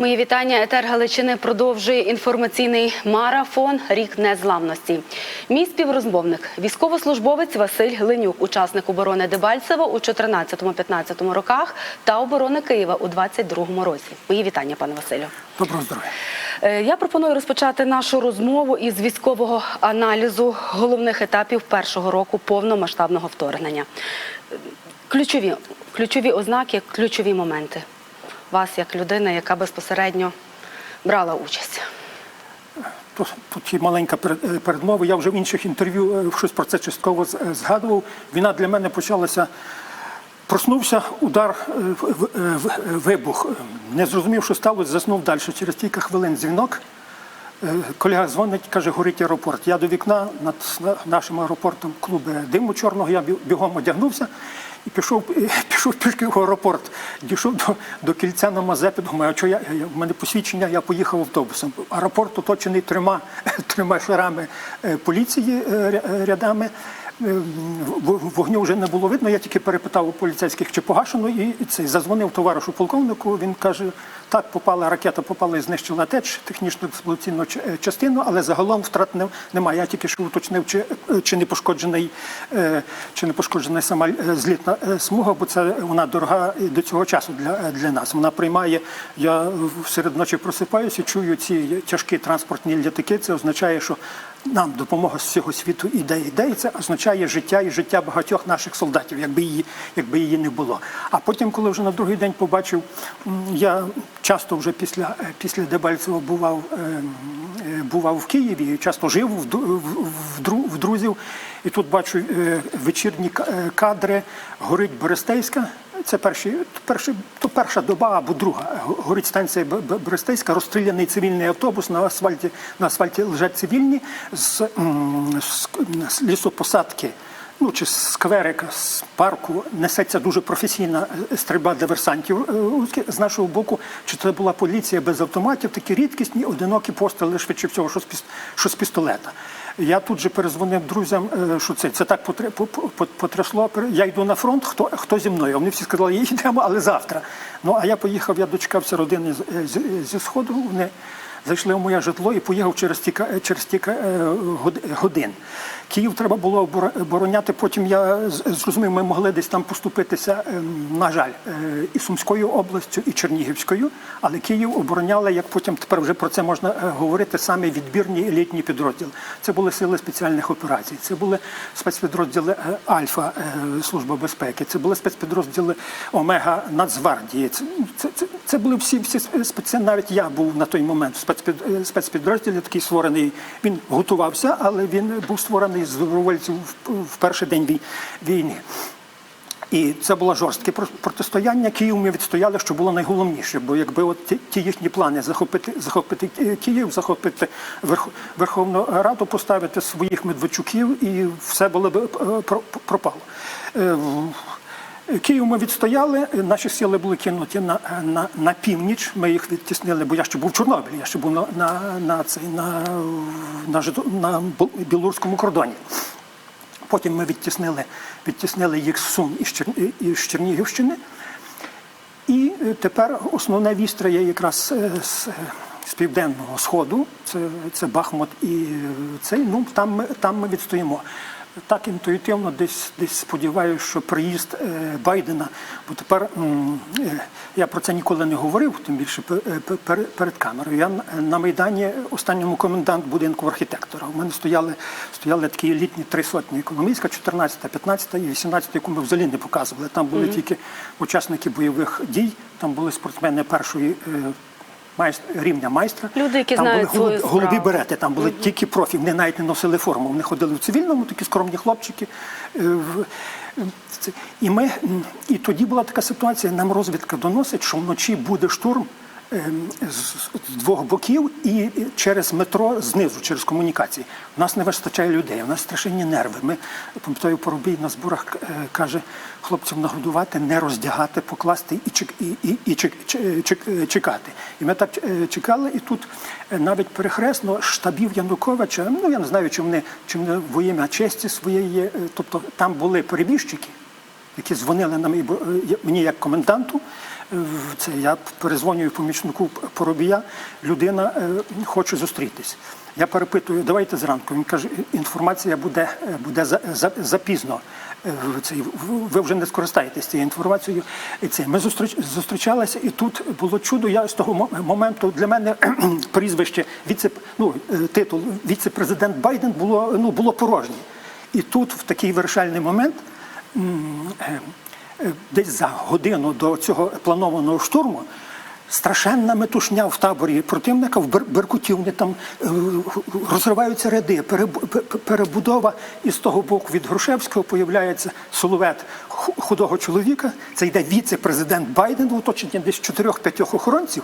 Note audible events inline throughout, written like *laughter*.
Мої вітання. Етер Галичини продовжує інформаційний марафон Рік незламності. Мій співрозмовник, військовослужбовець Василь Глинюк, учасник оборони Дебальцева у 14-15 роках та оборони Києва у 22-му році. Мої вітання, пане Василю. Доброго здоров'я. Е, Я пропоную розпочати нашу розмову із військового аналізу головних етапів першого року повномасштабного вторгнення. Е, Ключові, ключові ознаки, ключові моменти. Вас як людина, яка безпосередньо брала участь. Тут, є маленька е, передмова. Я вже в інших інтерв'ю е, щось про це частково е, згадував. Війна для мене почалася. Проснувся, удар, вибух. Не зрозумів, що сталося, заснув далі. Через кілька хвилин дзвінок. Колега дзвонить, каже, горить аеропорт. Я до вікна над нашим аеропортом клубу диму чорного, я бігом одягнувся і пішов, е, *laughs* пішов пішки в аеропорт. Дійшов до, до кільця на Мазепі, думаю, а що я, я, в мене посвідчення, я поїхав автобусом. Аеропорт оточений трьома, *laughs* трьома шарами е, поліції е, рядами. Е, Вогню вже не було видно. Я тільки перепитав у поліцейських, чи погашено, і цей зазвонив товаришу полковнику. Він каже: так, попала ракета, попала і знищила теч технічну експлуатаційну е, частину, але загалом втрат не- немає. Я тільки що уточнив, чи, чи не пошкоджений, е, чи не пошкоджена сама злітна смуга, бо це вона дорога до цього часу для, для нас. Вона приймає. Я серед ночі просипаюся, чую ці тяжкі транспортні літаки. Це означає, що нам допомога з всього світу іде, іде, і це означає життя і життя багатьох наших солдатів, якби її, якби її не було. А потім, коли вже на другий день побачив, я часто вже після, е, після Дебальцева бував, е, е, бував в Києві, часто жив в, в, в, друзів. І тут бачу вечірні кадри, горить Берестейська. Це перші, перші, то перша доба або друга. Горить станція Берестейська, розстріляний цивільний автобус, на асфальті, на асфальті лежать цивільні з, з, з лісопосадки. Ну, чи з з парку несеться дуже професійна е, стрільба диверсантів е, з нашого боку. Чи це була поліція без автоматів, такі рідкісні, одинокі постріли, швидше всього, що з пістолета. Я тут же перезвонив друзям, е, що це, це так потрясло. Я йду на фронт, хто, хто зі мною? Вони всі сказали, їдемо, але завтра. Ну, а я поїхав, я дочекався родини з- зі Сходу. Вони зайшли в моє житло і поїхав через ті, через ті е, год- годин. Київ треба було обороняти. Потім я зрозумів, ми могли десь там поступитися, ем, на жаль, е, і Сумською областю, і Чернігівською. Але Київ обороняли, як потім тепер вже про це можна е, говорити, саме відбірні елітні підрозділи. Це були сили спеціальних операцій, це були спецпідрозділи е, Альфа е, Служба безпеки, це були спецпідрозділи Омега Нацгвардії. Це, це, це, це були всі всі спеці... Навіть я був на той момент е, спецпідрозділі, такий створений. Він готувався, але він був створений з добровольців в, перший день війни. І це було жорстке протистояння. Київ ми відстояли, що було найголовніше. Бо якби от ті, їхні плани захопити, захопити Київ, захопити Верховну Раду, поставити своїх медведчуків, і все було б е, пропало. Е, Київ ми відстояли, наші сили були кинуті на, на, на північ. Ми їх відтіснили, бо я ще був в Чорнобилі, я ще був на, на, на, цей, на, на, на білоруському кордоні. Потім ми відтіснили, відтіснили їх з Сум із, Чер... із Чернігівщини. І е, тепер основна вістря є якраз е, з, з південного сходу. Це, це Бахмут і е, цей. Ну там там ми відстоїмо. Так інтуїтивно десь десь сподіваюся, що приїзд е, Байдена, бо тепер е, я про це ніколи не говорив, тим більше е, перед, камерою. Я на- Майдані останньому комендант будинку архітектора. У мене стояли, стояли такі елітні три сотні економістська, 14, 15 і 18, яку ми взагалі не показували. Там були тільки учасники бойових дій, там були спортсмени першої. Е, майст- Рівня майстра. Люди, які там знають були свою голубі справу. берети, там були тільки профі, вони навіть не носили форму. Вони ходили в цивільному, такі скромні хлопчики. Е, І, ми, і тоді була така ситуація, нам розвідка доносить, що вночі буде штурм ем, з, з двох боків і і через метро знизу, через комунікації. У нас не вистачає людей, у нас страшенні нерви. Ми пам'ятаю, Поробій на зборах е, каже хлопців нагодувати, не роздягати, покласти і, чек, і, і, і чек, чек- чек- чекати. І ми так е, чекали, і тут е, навіть перехресно штабів Януковича, ну я не знаю, чи вони, чи вони во ім'я честі своєї, е, тобто там були перебіжчики, які дзвонили на мій, бо- е, мені як коменданту, Це я перезвонюю помічнику Поробія. Людина е, хоче зустрітись. Я перепитую, давайте зранку. Він каже, інформація буде, е, буде за, за, запізно. Е, цей- Ви вже не скористаєтесь цією інформацією. Ми зустріч, зустрічалися, і тут було чудо. Я з того моменту для мене *clears throat* прізвище віце, ну, е, титул віце-президент Байден було ну було порожнє. І тут, в такий вирішальний момент, е, десь за годину до цього планованого штурму. Страшенна метушня в таборі противника в Беркутівні. Там е, розриваються ряди, перебу- пе- пе- перебудова. І з того боку від Грушевського появляється силует худого чоловіка. Це йде віце-президент Байден в оточенні десь чотирьох-п'ятьох охоронців.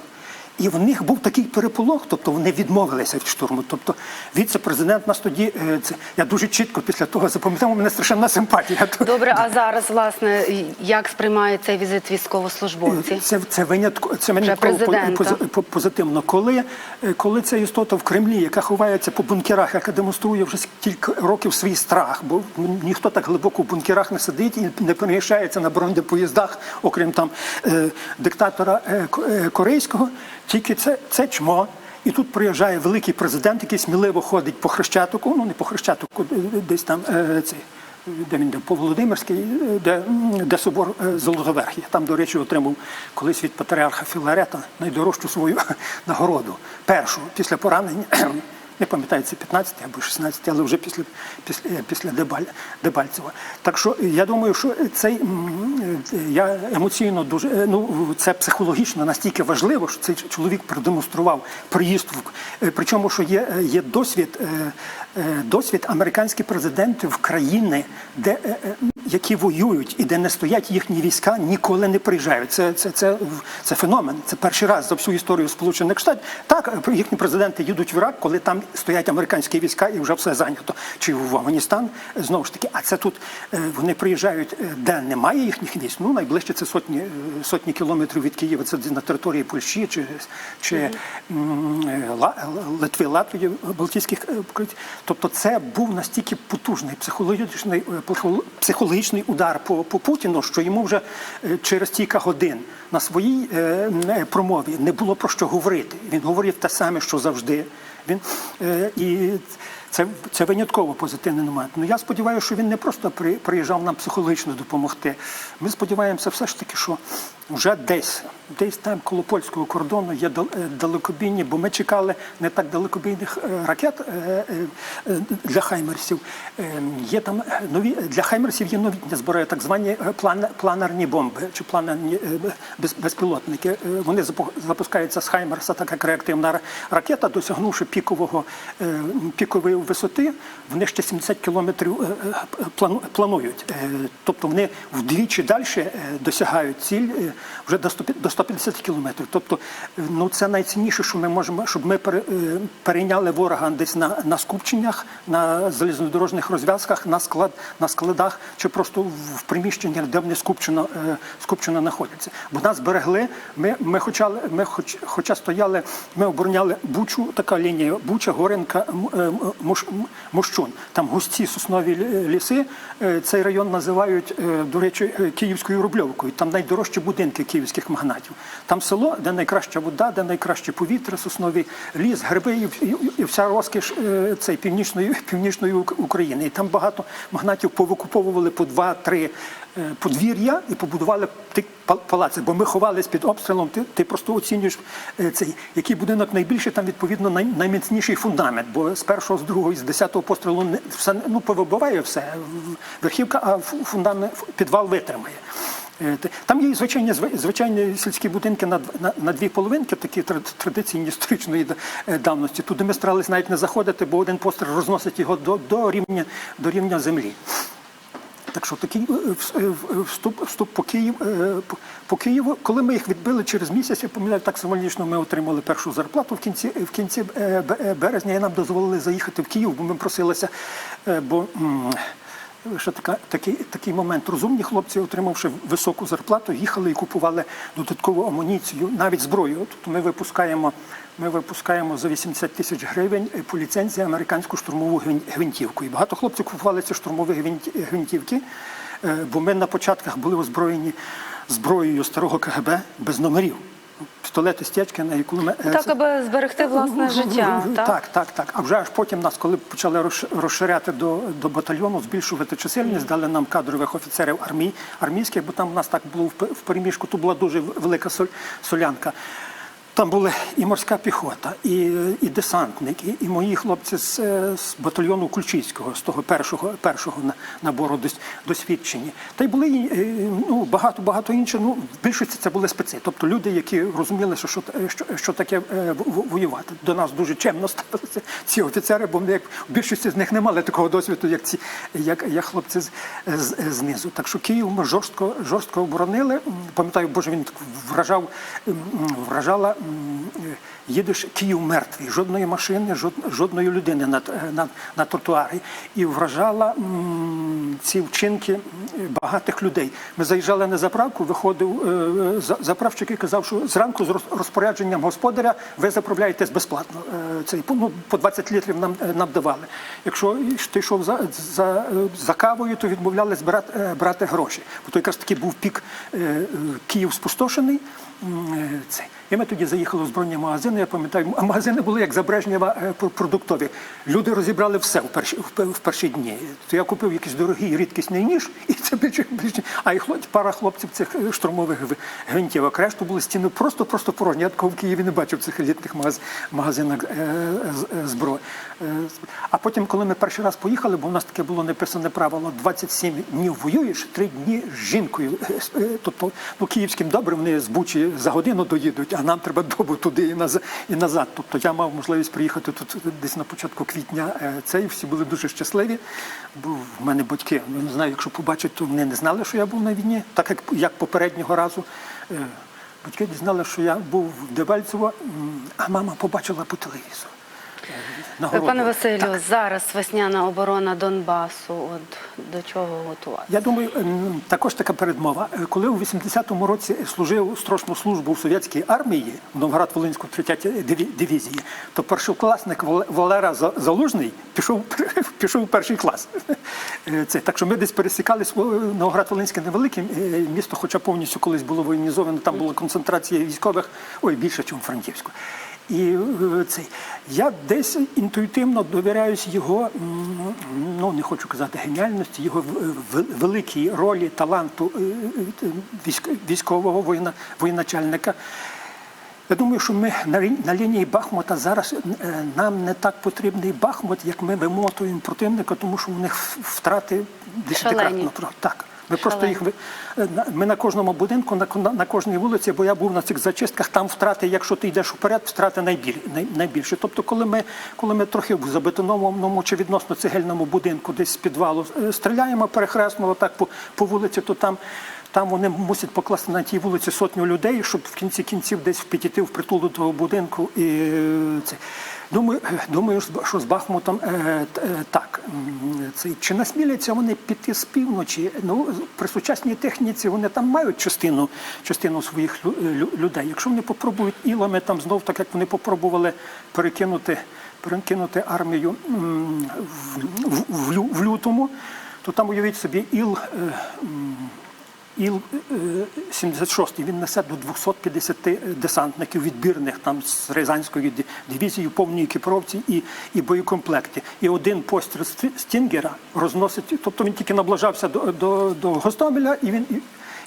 І в них був такий переполох, тобто вони відмовилися від штурму. Тобто віце-президент нас тоді е, це я дуже чітко після того запам'ятав, у мене страшенна симпатія. Добре, а зараз, власне, як сприймає цей візит військовослужбовці? Це, це винятко, це винятково пози- позитивно. Коли, е, коли ця істота в Кремлі, яка ховається по бункерах, яка демонструє вже кілька років свій страх, бо ніхто так глибоко в бункерах не сидить і не переміщається на бронепоїздах, окрім там е, диктатора е, Ко- е, корейського, тільки це, це чмо. І тут приїжджає великий президент, який сміливо ходить по Хрещатику, ну не по Хрещатику, десь там е, цей де він де по Володимирській, де, де собор е, Золотоверхий. Там, до речі, отримав колись від патріарха Філарета найдорожчу свою *laughs* нагороду. Першу після поранення. Не пам'ятаю, це 15 або 16, але вже після, після, е, після Дебаль, Дебальцева. Так що е, я думаю, що цей е, я емоційно дуже ну це психологічно настільки важливо, що цей чоловік продемонстрував приїзд в причому, що є, є досвід, досвід американські президенти в країни, де які воюють і де не стоять їхні війська, ніколи не приїжджають. Це, це, це, це феномен. Це перший раз за всю історію Сполучених Штатів. Так, їхні президенти їдуть в Ірак, коли там стоять американські війська і вже все зайнято. Чи в Афганістан знову ж таки. А це тут е, вони приїжджають, е, де немає їхніх військ. Ну найближче це сотні е, сотні кілометрів від Києва. Це на території Польщі чи, чи Литви, Латвії, Балтійських країн. Тобто, це був настільки потужний психологічний психологічний удар по, по Путіну, що йому вже через кілька годин на своїй промові не було про що говорити. Він говорив те саме, що завжди. Він е, і це, це винятково позитивний момент. Ну я сподіваюся, що він не просто при, приїжджав нам психологічно допомогти. Ми сподіваємося, все ж таки, що вже десь, десь там коло польського кордону є е, далекобійні, бо ми чекали не так далекобійних е, ракет е, для хаймерсів. Е, Є там нові для хаймерсів є новітня зброя, так звані планерні бомби чи планерні без, безпілотники. Вони запу- запускаються з Хаймерса, так як реактивна ра- ракета, досягнувши пікового пікової висоти, вони ще 70 кілометрів планують. Тобто вони вдвічі далі досягають ціль вже до 150 кілометрів. Тобто, е, ну це найцінніше, що ми можемо, щоб ми е, перейняли ворога десь на, на скупченнях, на залізнодорожних розв'язках, на склад на складах чи просто в приміщеннях, де вони скупчено, е, скупчено знаходяться. Бо нас берегли. Ми, ми хоча ми хоч, хоча стояли, ми обороняли Бучу, така лінія Буча, е, Муш- М- Там густі соснові ліси. Цей район називають, до речі, Київською Рубльовкою. Там найдорожчі будинки київських магнатів. Там село, де найкраща вода, де найкраще повітря, сосновий ліс, гриби і, і, і вся розкіш е, цей північної *laughs* північної України. І там багато магнатів повикуповували по два-три е, подвір'я і побудували палаци. Бо ми ховались під обстрілом. Ти, ти просто оцінюєш е, цей який будинок найбільший, там відповідно най, найміцніший фундамент. Бо з першого, з другого, з десятого пострілу не все ну повибиває все верхівка, а фундамент підвал витримає. Е, Там є звичайні звичайні сільські будинки на, на, на дві половинки, такі тр- традиційні історичної е, давності. Туди ми старались навіть не заходити, бо один постріл розносить його до, до, рівня, до рівня землі. Так що такий е, вступ, вступ по Києву, е, по- Києву. Коли ми їх відбили через місяць, я пам'ятаю, так символічно ми отримали першу зарплату в кінці, в кінці бе- березня, і нам дозволили заїхати в Київ, бо ми просилися, бо ще така, такий, такий момент. Розумні хлопці, отримавши високу зарплату, їхали і купували додаткову амуніцію, навіть зброю. Тобто ми випускаємо, ми випускаємо за 80 тисяч гривень е, по ліцензії американську штурмову гвинтівку. І багато хлопців купували ці штурмові гвинтівки, е, бо ми на початках були озброєні зброєю старого КГБ без номерів. Пістолети стечки, на яку ми е, Так, аби зберегти власне життя. так, Так? так, так, так. А вже аж потім нас, коли почали розширяти до, до батальйону, збільшувати чисельність, дали нам кадрових офіцерів армій, армійських, бо там у нас так було в переміжку, то була дуже велика солянка. Там були і морська піхота, і, і десантники, і мої хлопці з, е, з батальйону Кульчицького, з того першого, першого на- набору дос- досвідчені. Та й були е, ну, багато багато інших. Ну, в більшості це були спеці, тобто люди, які розуміли, що, що, що, що таке е, воювати. До нас дуже чемно *laughs* ставилися ці офіцери, бо ми як в більшості з них не мали такого досвіду, як ці як, як хлопці з, з, знизу. Так що Київ ми жорстко жорстко оборонили. Пам'ятаю, боже, він вражав, вражала. М, Їдеш Київ мертвий, жодної машини, жодної людини на, на, на тротуарі. І вражала ці вчинки багатих людей. Ми заїжджали на заправку, виходив е, за- і казав, що зранку з розпорядженням господаря ви заправляєтесь безплатно. Е, Цей, ну, по 20 літрів нам, е, нам давали. Якщо ти йшов за, за, е, за кавою, то відмовлялись брати, е, брати гроші. Бо то якраз таки був пік е, е, Київ спустошений. Е, Цей. І ми тоді заїхали в збройні магазини. Я пам'ятаю, магазини були як за Брежнєва е, пр- продуктові. Люди розібрали все в перші, в перші дні. То я купив якийсь дорогий рідкісний ніж, і це більше більше. А і хлопці, пара хлопців цих е, штурмових гви- гвинтівок. Решту були стіни просто просто порожні. Я такого в Києві не бачив цих елітних магазинах е, зброї. А потім, коли ми перший раз поїхали, бо в нас таке було написане правило: 27 днів воюєш, 3 дні з жінкою. Тобто, ну київським добре, вони з Бучі за годину доїдуть, а нам треба добу туди і назад. Тобто я мав можливість приїхати тут десь на початку квітня. Цей Це і всі були дуже щасливі. Бо в мене батьки, ну не знаю, якщо побачать, то вони не знали, що я був на війні, так як, як попереднього разу. Е, Батьки дізнали, що я був в Дебальцево, а мама побачила по телевізору. Е, нагороду. Пане Василю, Так. зараз весняна оборона Донбасу. От до чого готувати? Я думаю, ем, також така передмова. Е, Коли у 80-му році служив строчну службу в совєтській армії в Новгород-Волинську 3 дивізії, то першокласник Вал- Валера Залужний пішов *laughs* пішов у перший клас. Е, Це так, що ми десь пересікались. Новгород-Волинське невелике е, місто, хоча повністю колись було воєнізовано. Там була концентрація військових, ой, більше, ніж у Франківську. І е, цей я десь інтуїтивно довіряюсь його, ну не хочу казати геніальності, його великій ролі таланту е, е, військ- військового воєна, воєначальника. Я думаю, що ми на, на лінії Бахмута зараз нам не так потрібний Бахмут, як ми вимотуємо противника, тому що у них втрати десятикратно. Так. Ми просто їх е, ми на кожному будинку, на, на, кожній вулиці, бо я був на цих зачистках, там втрати, якщо ти йдеш вперед, втрати найбіль, най, найбільше. Тобто, коли ми, коли ми трохи в забетонованому чи відносно цегельному будинку, десь з підвалу е, стріляємо перехресно так по, по вулиці, то там. Там вони мусять покласти на тій вулиці сотню людей, щоб в кінці кінців десь підійти в притул до того будинку. І е, це думаю, е, думаю, що з Бахмутом е, е, так. М, Це чи насміляться вони піти з півночі? Ну при сучасній техніці вони там мають частину, частину своїх лю- людей. Якщо вони попробують ілами там знов, так як вони попробували перекинути, перекинути армію в, в, в, в лютому, то там уявіть собі іл. е, Іл-76, він несе до 250 десантників відбірних там з Рязанської дивізії, повній екіпровці і, і боєкомплекті. І один постріл Стінгера розносить, тобто він тільки наближався до, до, до Гостомеля, і він.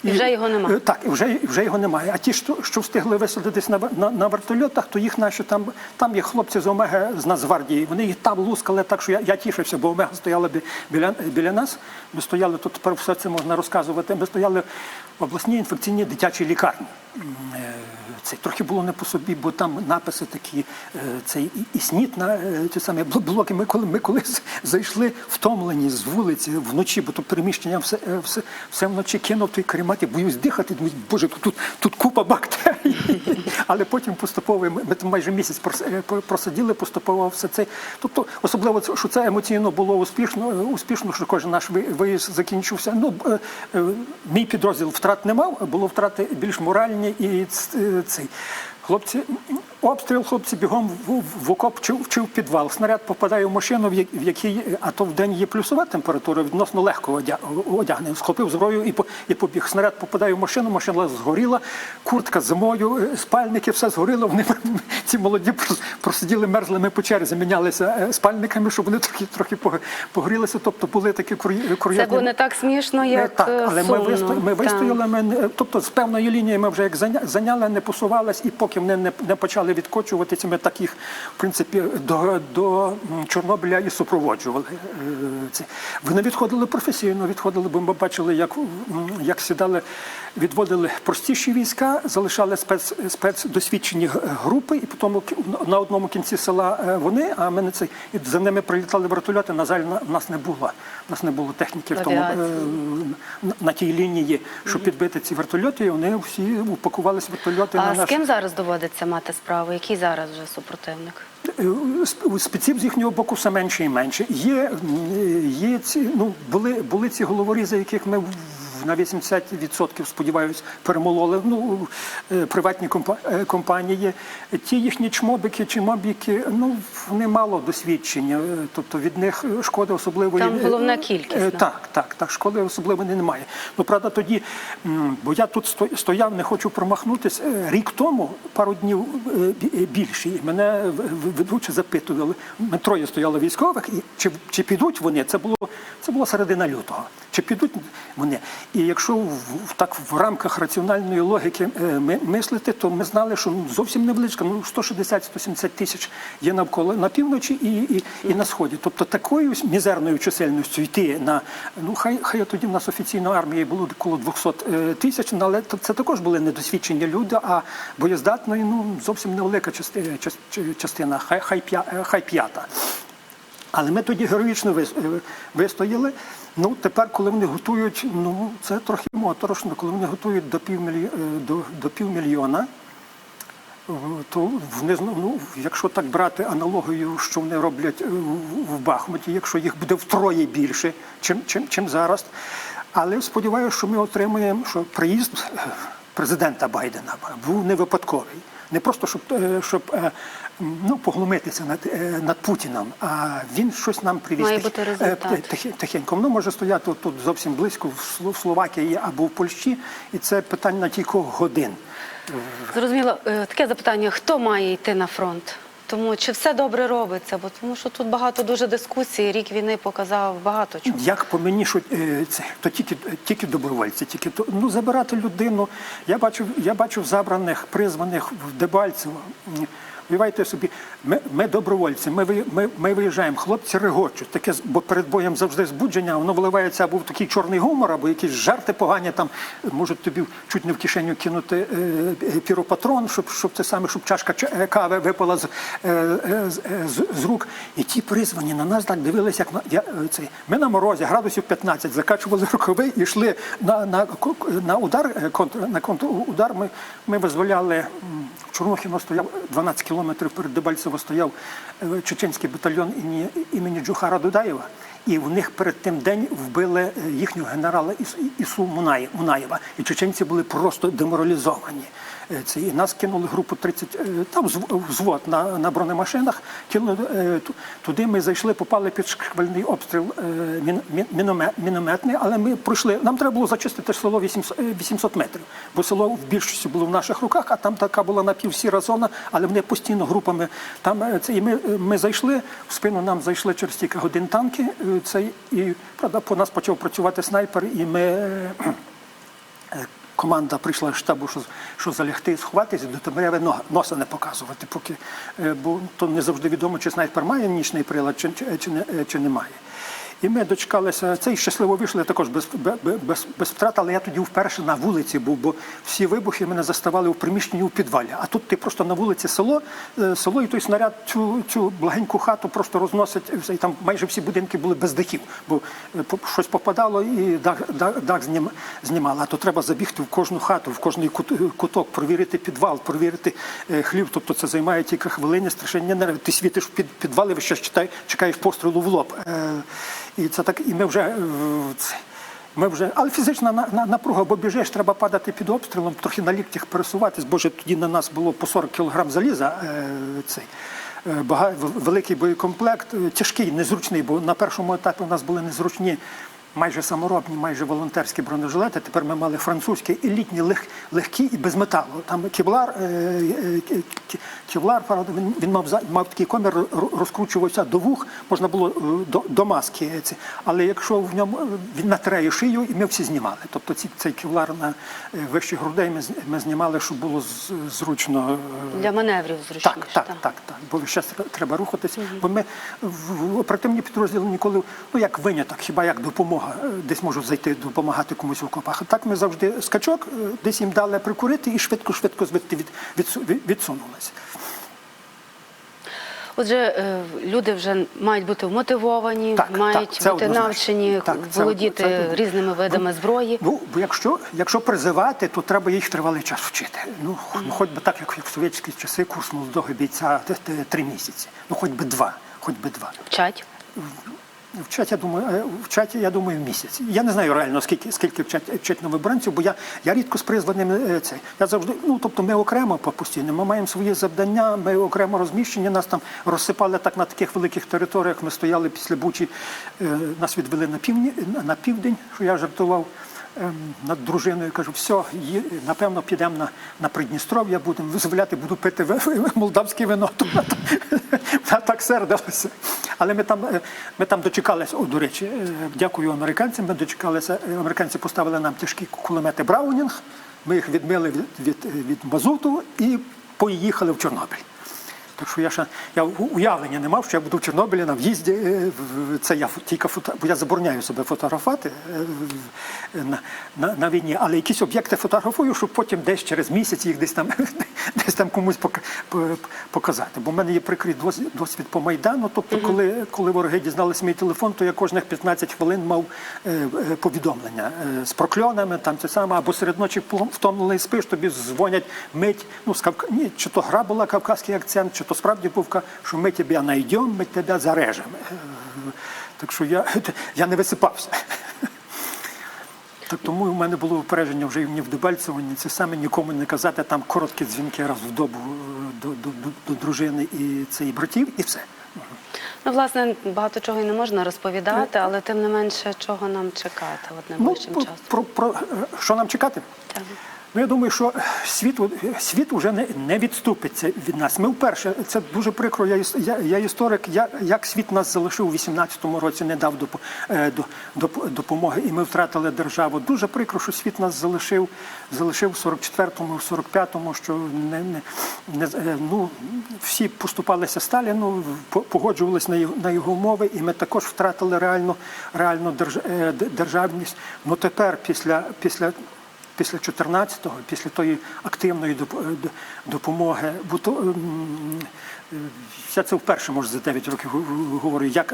І вже його нема. Е, Так, і вже, вже його немає. А ті, що, що встигли висадитись на, на, на вертольотах, то їх наші там, там є хлопці з Омега з Нацгвардії. Вони їх там лускали, так що я, я тішився, бо Омега стояла бі- біля, біля нас. Ми стояли, тут тепер все це можна розказувати. Ми стояли в обласній інфекційній дитячій лікарні. Е, Це трохи було не по собі, бо там написи такі, е, цей і, снід на е, ті самі блоки. Ми коли ми колись зайшли втомлені з вулиці вночі, бо то переміщення все, е, все, все вночі кинув той каремат, я боюсь дихати. Думаю, боже, тут, тут купа бактерій. *laughs* Але потім поступово ми, там майже місяць прос- е, просиділи, поступово все це. Тобто, особливо що це емоційно було успішно, е, успішно, що кожен наш виїзд закінчився. Ну е, е, мій підрозділ втрат не мав, було втрати більш моральні і ц- е, цей. Хлопці Обстріл, хлопці бігом в, окоп чи, чи в підвал. Снаряд попадає в машину, в якій, а то в день є плюсова температура, відносно легко одя- одягнений. Схопив зброю і, і побіг. Снаряд попадає в машину, машина згоріла, куртка зимою, е, спальники, все згоріло. Вони *laughs* ці молоді просиділи мерзли. Ми по черзі мінялися е, спальниками, щоб вони трохи трохи пог- погрілися. Тобто були такі кур'є- Це було не так смішно, як так, е, але ми, сумно. висто, ми вистояли. Ми, тобто з певної лінії ми вже як зайняли, не посувались, і поки вони не, не почали відкочуватися, ми так їх, в принципі, до, до Чорнобиля і супроводжували. Е. Вони відходили професійно, відходили, бо ми бачили, як, як сідали, відводили простіші війська, залишали спец, спецдосвідчені групи, і потім на одному кінці села е, вони, а ми цей і за ними прилітали вертольоти. На жаль, на- нас не було. У нас не було техніки в тому е, на- на тій лінії, щоб підбити ці вертольоти, і вони всі упакувалися вертольоти А на з наш ким зараз доводиться мати справу? Який зараз вже супротивник? Е, сп- спеців з їхнього боку все менше і менше. Є, є ці, ну, були, були ці головорізи, яких ми на 80% сподіваюся перемололи. Ну, е, приватні е, компанії. Ті їхні чмобики чи мобіки, ну вони мало досвідчення. е, Тобто від них шкоди особливої Там головна кількість. Так, так, так, шкоди особливо немає. Ну, правда, тоді, бо я тут стояв, не хочу промахнутися. Рік тому, пару днів бі- більше, мене ведучі запитували. Ми троє стояло військових, і чи, чи підуть вони? Це було, це було середина лютого. Чи підуть вони? І якщо в, так в рамках раціональної логіки е, ми, мислити, то ми знали, що ну, зовсім невеличка, ну 160-170 тисяч є навколо на півночі і, і, і на сході. Тобто такою мізерною чисельністю йти на ну хай хай тоді в нас офіційно армії було коло 200 е, тисяч, ну, але це також були недосвідчені люди, а боєздатної ну зовсім невелика частина, частина хай е, хай п'ята. Але ми тоді героїчно вистояли. Ну тепер, коли вони готують, ну це трохи моторошно, коли вони готують до півмільйона до, до півмільйона. е, То вони ну, якщо так брати аналогію, що вони роблять е, в- Бахмуті, якщо їх буде втроє більше, чим, чим, чим зараз. Але сподіваюся, що ми отримаємо, що приїзд е, президента Байдена був не випадковий. Не просто щоб, е, щоб е, ну, поглумитися над, е, над Путіном, а він щось нам привіз. Має бути результат. тихенько. Воно може стояти тут зовсім близько в Сло- Словакії або в Польщі, і це питання на кількох годин. Зрозуміло, таке запитання: хто має йти на фронт? Тому чи все добре робиться? Бо тому що тут багато дуже дискусій. Рік війни показав багато чого. Як по мені, що е, це то тільки тільки добровольці, тільки то ну забирати людину. Я бачив, я бачив забраних, призваних в Дебальцево. М, Уявайте собі, ми, ми добровольці, ми, ми, ми виїжджаємо, хлопці регочуть, таке, бо перед боєм завжди збудження, воно виливається або в такий чорний гумор, або якісь жарти погані, там можуть тобі чуть не в кишеню кинути е, е, піропатрон, щоб, щоб це саме, щоб чашка е, кави випала з, е, е, з, з, з рук. І ті призвані на нас так дивилися, як я, е, цей. Ми на морозі, градусів 15, закачували рукави і йшли на, на, на удар, контр, на контрудар. Ми, ми визволяли в Чорнухіно стояв 12 кілометрів перед Дебальцево стояв е, чеченський батальйон імені, Джухара Дудаєва. І в них перед тим день вбили е, їхнього генерала Іс- Ісу Мунаєва. І чеченці були просто деморалізовані. Е, Це, і нас кинули групу 30, е, там зв- взвод на, на бронемашинах, кинули е, ту- туди. Ми зайшли, попали під шквальний обстріл мін, мін, міномет, мінометний, але ми пройшли. Нам треба було зачистити село 800, е, 800 метрів, бо село в більшості було в наших руках, а там така була напівсіра зона, але вони постійно групами там це. І ми, ми зайшли, в спину нам зайшли через кілька годин танки. Цей, і правда, по нас почав працювати снайпер, і ми. Команда прийшла з штабу, що, що залягти, сховатися, до нога- носа не показувати, поки е, бо то не завжди відомо, чи снайпер має нічний прилад, чи, чи, чи, е, чи не має. І ми дочекалися цей щасливо вийшли також без, без, без, втрат, але я тоді вперше на вулиці був, бо всі вибухи мене заставали в приміщенні у підвалі. А тут ти просто на вулиці село, е, село і той снаряд цю, цю благеньку хату просто розносить. і там майже всі будинки були без дахів, бо е, щось попадало і дах, дах, дах знім, знімало. А то треба забігти в кожну хату, в кожний кут- куток, провірити підвал, провірити е, хлів. Тобто це займає тільки хвилини, страшення нерви. Ти світиш під, підвали, ви ще чекаєш пострілу в лоб. І це так, і ми вже е, Ми вже, але фізична на, на, напруга, бо біжиш, треба падати під обстрілом, трохи на ліктях пересуватись, бо тоді на нас було по 40 кг заліза. Е, цей. е, великий боєкомплект, тяжкий, незручний, бо на першому етапі у нас були незручні майже саморобні, майже волонтерські бронежилети. Тепер ми мали французькі елітні, лег, легкі і без металу. Там кевлар, е, е, ке- ке- кевлар, правда, він, він мав, мав такий комір, розкручувався до вух, можна було е, до, до маски. Але якщо в ньому він натирає шию, і ми всі знімали. Тобто ці, цей кевлар на вищі грудей ми, ми знімали, щоб було зручно. Для маневрів зручніше. так, так, так, так. Бо зараз треба рухатися. Бо ми в оперативні підрозділи ніколи, ну як виняток, хіба як допомога, десь можуть зайти допомагати комусь в окопах. Так ми завжди скачок, е, десь їм дали прикурити і швидко-швидко звідти від, відсу- від, відсунулися. Отже, е, люди вже мають бути вмотивовані, Так, мають так, це бути навчені Так, це- володіти це- різними видами зброї. Ну, бо якщо, якщо призивати, то треба їх тривалий час вчити. Ну, ну хоч би так, як в совєтські часи, курс молодого бійця три місяці. Ну, хоч би два, хоч би два. Вчать. Вчать, я думаю, е, вчать, я думаю, місяць. Я не знаю реально, скільки, скільки вчать, вчать новобранців, бо я, я рідко з призваним це. цей. Я завжди, ну тобто ми окремо по постійно, ми маємо свої завдання, ми окремо розміщені, нас там розсипали так на таких великих територіях. Ми стояли після Бучі, е, нас відвели на півні, на південь, що я жартував. Ем, Над дружиною кажу, все, напевно, підемо на, на Придністров'я, будемо визволяти, буду пити *laughs* молдавське вино. *laughs* Вона так- сердилася. Але ми там, е, ми там дочекалися, о, до речі, е, дякую американцям. Ми дочекалися, е, американці поставили нам тяжкі кулемети Браунінг. Ми їх відмили від, від, від мазуту і поїхали в Чорнобиль. Так що я ще я уявлення не мав, що я буду в Чорнобилі на в'їзді. е, Це я тільки фото, бо я забороняю себе фотографувати е, на, на, на війні, але якісь об'єкти фотографую, щоб потім десь через місяць їх десь там *laughs* десь там комусь показати. Бо в мене є прикрий досвід, по майдану. Тобто, коли, коли вороги дізналися мій телефон, то я кожних 15 хвилин мав е, повідомлення з прокльонами, там це саме, або серед ночі втомлений спиш, тобі дзвонять мить. Ну, з Кавка... Ні, чи то гра була кавказький акцент, чи то справді був що ми тебе знайдемо, ми тебе зарежемо. Е, Так що я, *laughs* я не висипався. Так тому в мене було упередження вже і в Дебальцевому, це саме нікому не казати, там короткі дзвінки раз в добу е, до, до, до, до дружини і це братів, і все. Ну, власне, багато чого і не можна розповідати, але тим не менше, чого нам чекати от найближчим про, часом. про, про, е, що нам чекати? Так. Ну, я думаю, що світ, світ вже не, не відступиться від нас. Ми вперше, це дуже прикро, я, я, я історик, я, як світ нас залишив у 18-му році, не дав допо- е, до, доп- допомоги, і ми втратили державу. Дуже прикро, що світ нас залишив, залишив в 44-му, в 45-му, що не, не, не, е, ну, всі поступалися Сталіну, по- погоджувалися на його, на його умови, і ми також втратили реальну, реальну е, державність. Ну тепер, після, після після 14-го, після тої активної е, допомоги, бо то ем, я це вперше може за 9 років говорю. Як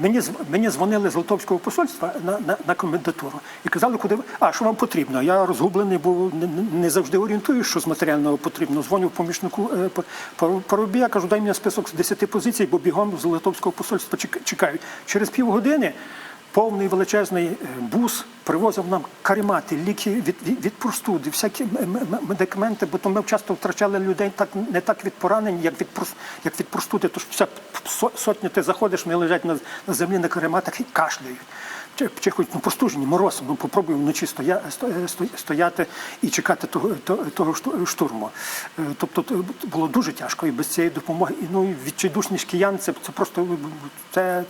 мені мені дзвонили з Литовського посольства на, на, на комендатуру і казали, куди а що вам потрібно. Я розгублений, бо не, не- завжди орієнтуюсь, що з матеріального потрібно. Дзвоню помічнику е, Парубі, я кажу, дай мені список з 10 позицій, бо бігом з Литовського посольства чекають. Через півгодини повний величезний е, бус привозив нам карімати, ліки від, від, від простуди, всякі медикаменти, бо то ми часто втрачали людей так не так від поранень, як від як від простуди. Тож вся со- сотня ти заходиш, вони лежать на, на землі на карематах і кашляють. Чи, чи хоч ну, простужені морозом, ну попробуй вночі стоя, сто- е, сто- стояти і чекати того, того, того шту- штурму. Е, Тобто було дуже тяжко і без цієї допомоги. І ну відчайдушність киян це, це просто це,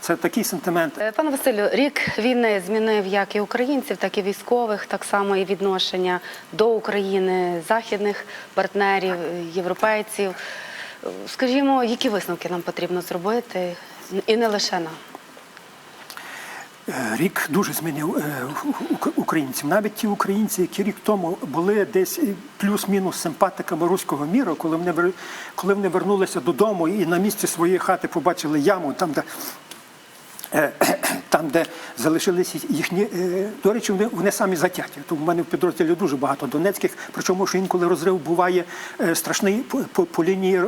це такий сентимент. Е, Пане Василю, рік війни змінив як і українців, так і військових, так само і відношення до України, західних партнерів, е, європейців. Е, Скажімо, які висновки нам потрібно зробити, і не лише нам. Е, Рік дуже змінив е, українців. Навіть ті українці, які рік тому були десь плюс-мінус симпатиками руського міру, коли вони коли вони вернулися додому і на місці своєї хати побачили яму, там де. Е, *clears throat* Там, де залишилися їхні. е, До речі, вони, вони самі затяті. Тому в мене в підрозділі дуже багато донецьких, причому що інколи розрив буває е, страшний по, по, по лінії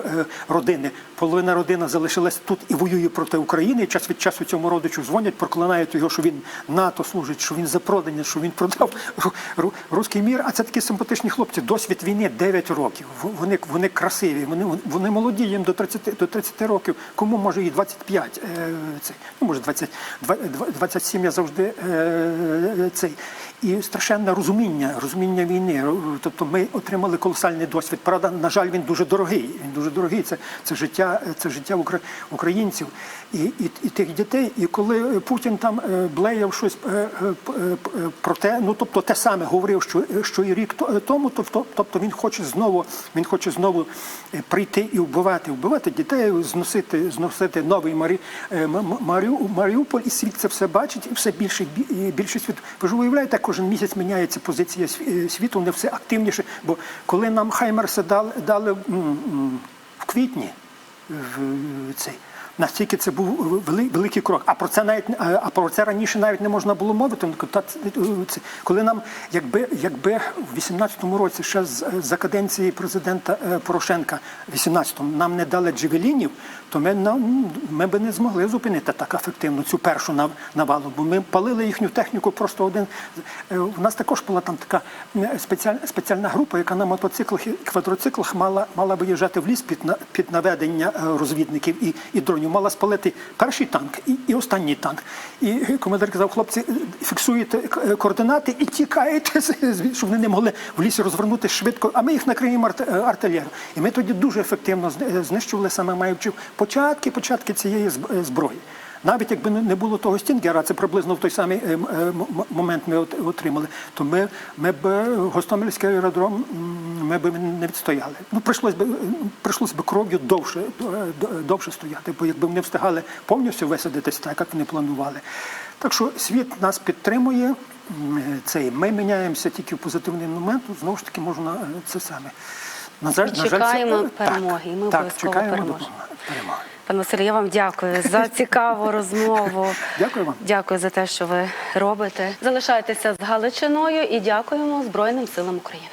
родини. Половина родина залишилась тут і воює проти України. Час від часу цьому родичу дзвонять, проклинають його, що він НАТО служить, що він за продання, що він продав ру- ру- руський мір. А це такі симпатичні хлопці. Досвід війни 9 років. Вони, вони красиві, вони, вони молоді, їм до 30, до 30 років. Кому може і 25, е, цей, ну може 20, два- два- 27 я завжди е, цей. І страшенне розуміння, розуміння війни. Тобто ми отримали колосальний досвід. Правда, на жаль, він дуже дорогий. Він дуже дорогий. Це, це життя, це життя укра- українців і, і, і тих дітей. І коли Путін там е, блеяв щось е, е, е, е, про те, ну тобто те саме говорив, що, що і рік то- тому, тобто, тобто він хоче знову, він хоче знову е, прийти і вбивати, вбивати дітей, зносити, зносити новий Марі, е, Маріуполь, і світ це все бачить, і все більше і бі- і більше світ. Ви ж уявляєте, кожен місяць міняється позиція е, світу, вони все активніше. Бо коли нам Хаймерса дали, дали в квітні, в цей. Настільки це був вели- великий крок. А про це навіть а про це раніше навіть не можна було мовити. Ну, це- Коли нам, якби якби в 18-му році, ще з- за каденції президента е, Порошенка, в 18-му, нам не дали джевелінів, то ми нам ми би не змогли зупинити так ефективно цю першу нав- навалу. Бо ми палили їхню техніку просто один. е, У нас також була там така е, спеціальна спеціальна група, яка на мотоциклах і квадроциклах мала мала виїжджати в ліс під на- під наведення е, розвідників і, і дронів. Мала спалити перший танк і, і останній танк. І командир казав, хлопці, фіксуєте е, координати і тікаєте, щоб вони не могли в лісі розвернути швидко. А ми їх накриємо е, артилерію. І ми тоді дуже ефективно е, знищували саме маючи початки, початки цієї зброї. Навіть якби не не було того стінгера, це приблизно в той самий е, е, момент ми отримали, то ми, ми б е, Гостомельський аеродром ми б не відстояли. Ну, прийшлось би, прийшлось би кров'ю довше, довше стояти, бо якби вони встигали повністю висадитися так, як вони планували. Так що світ нас підтримує. Цей, ми міняємося тільки в позитивний момент, знову ж таки можна це саме. На жаль, І на жаль, це- чекаємо е, перемоги, і ми так, обов'язково чекаємо переможемо. перемоги. Пане Василь, я вам дякую за *laughs* цікаву розмову. Дякую вам. Дякую за те, що ви робите. Залишайтеся з Галичиною і дякуємо Збройним силам України.